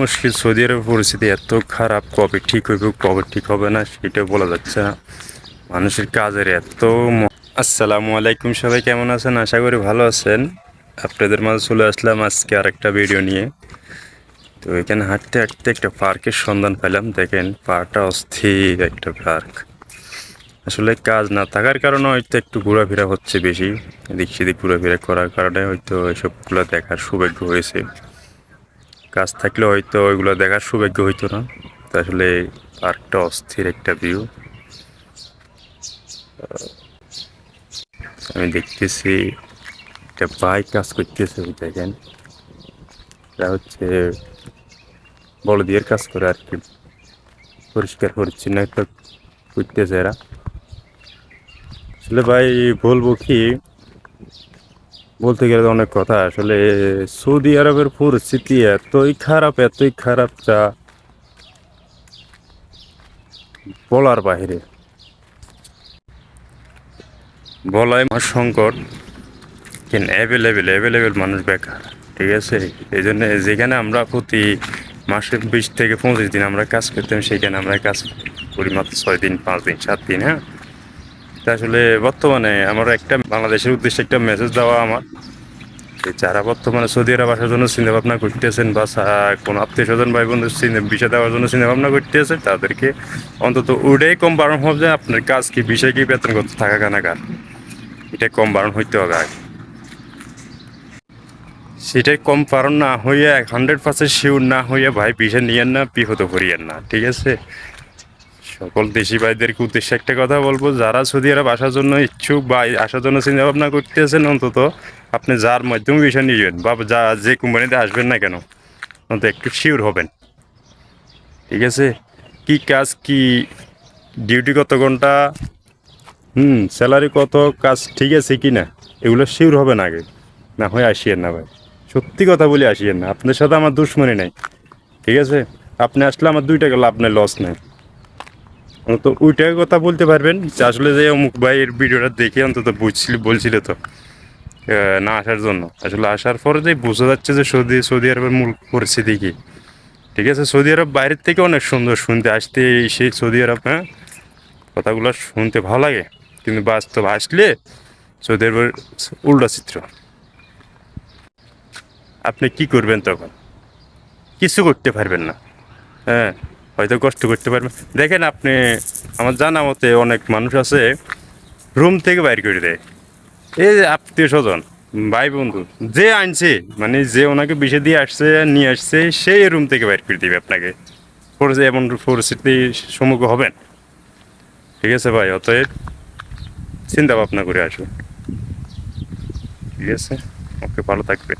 মুশকিল সৌদি আরবের পরিস্থিতি এত খারাপ, কবে ঠিক হইবে, কবে ঠিক হবে না, সেটা বলা যাচ্ছে না। মানুষের কাজের এত আসসালামু আলাইকুম সবাই, কেমন আছেন? আশা করি ভালো আছেন। আপনাদের মাঝে চলে আসলাম আজকে আরেকটা ভিডিও নিয়ে। তো এখানে হাঁটতে হাঁটতে একটা পার্কের সন্ধান পেলাম। দেখেন পার্কটা অস্থির একটা পার্ক। আসলে কাজ না থাকার কারণে হয়তো একটু ঘোরাফেরা হচ্ছে বেশি। এদিক সেদিক ঘোরাফেরা করার কারণে হয়তো এসবগুলো দেখার সৌভাগ্য হয়েছে। কাজ থাকলে হয়তো ওইগুলো দেখার সৌভাগ্য হইতো না। আসলে পার্কটা অস্থির একটা ভিউ আমি দেখতেছি একটা বাইক কাজ করতেছে ওই দেখেন। এটা হচ্ছে বলদিয়ের কাজ করে আর কি। পরিষ্কার পরিচ্ছন্ন একটা করতেছে এরা। আসলে ভাই বলব কি বলতে গেলে অনেক কথা। আসলে সৌদি আরবের পরিস্থিতি এতই খারাপ এতই খারাপ যা বলার বাহিরে। বলাই মাস সংকট, কিন্তু অ্যাভেলেবেল অ্যাভেলেবেল মানুষ বেকার, ঠিক আছে? এই জন্য যেখানে আমরা প্রতি মাসে বিশ থেকে পঁচিশ দিন আমরা কাজ করতাম, সেখানে আমরা কাজ করি মাত্র ছয় দিন, পাঁচ দিন, সাত দিন হ্যাঁ? আসলে বর্তমানে আমার একটা বাংলাদেশের উদ্দেশ্যে একটা মেসেজ দেওয়া আমার যারা বর্তমানে সৌদি আরব আসার জন্য চিন্তা ভাবনা করতেছেন বা কোনো আত্মীয় স্বজন ভাই বন্ধু বিষয় দেওয়ার জন্য চিন্তা ভাবনা করতেছেন, তাদেরকে অন্তত ওটাই কম বারণ হবে যে আপনার কাজ কি, বিষয় কি, বেতন করতে থাকা কানা কার? এটা কম বারণ হইতে হবে আগে। সেটাই কম বারণ না হইয়া হান্ড্রেড পার্সেন্ট শিওর না হইয়া ভাই বিষয় নিয়েন না বিহত করিয়েন না, ঠিক আছে? সকল দেশি ভাইদেরকে উদ্দেশ্যে একটা কথা বলব, যারা সৌদি আরব আসার জন্য ইচ্ছুক বা আসার জন্য চিন্তা ভাবনা করতেছেন, অন্তত আপনি যার মাধ্যমে বিষয় নিবেন বা যা যে কোম্পানিতে আসবেন না কেন, অন্তত একটু শিওর হবেন। ঠিক আছে? কি কাজ, কি ডিউটি কত ঘণ্টা? হুম স্যালারি কত, কাজ ঠিক আছে কি না? এগুলো শিওর হবেন আগে। না হয় আসিয়েন না ভাই। সত্যি কথা বলে আসিয়েন না। আপনার সাথে আমার দুশ্মনী নাই। ঠিক আছে? আপনি আসলে আমার দুই টাকা লাভ নেই লস নেই। তো ওইটার কথা বলতে পারবেন। যে আসলে যে অমুক ভাইয়ের ভিডিওটা দেখে অন্তত বুঝছিল বলছিল তো না আসার জন্য। আসলে আসার পরে যে বোঝা যাচ্ছে যে সৌদি সৌদি আরবের মূল পরিস্থিতি কি। ঠিক আছে, সৌদি আরব বাইরের থেকে অনেক সুন্দর শুনতে, আসতে সেই সৌদি আরব হ্যাঁ? কথাগুলো শুনতে ভালো লাগে। কিন্তু বাস্তব আসলে সৌদি আরবের উল্টা চিত্র। আপনি কি করবেন তখন? কিছু করতে পারবেন না। হ্যাঁ? হয়তো কষ্ট করতে পারবেন দেখেন আপনি, আমার জানা মতে অনেক মানুষ আছে, রুম থেকে বাইর করে দেয়। এই যে আত্মীয় স্বজন, ভাই বন্ধু, যে আনছে মানে যে ওনাকে বিষে দিয়ে আসছে, নিয়ে আসছে, সেই রুম থেকে বাইর করে দিবে আপনাকে। পরে এমন পরিস্থিতি সম্মুখীন হবেন। ঠিক আছে ভাই, অতএব চিন্তা ভাবনা করে আসুন। ঠিক আছে, ওকে ভালো থাকবে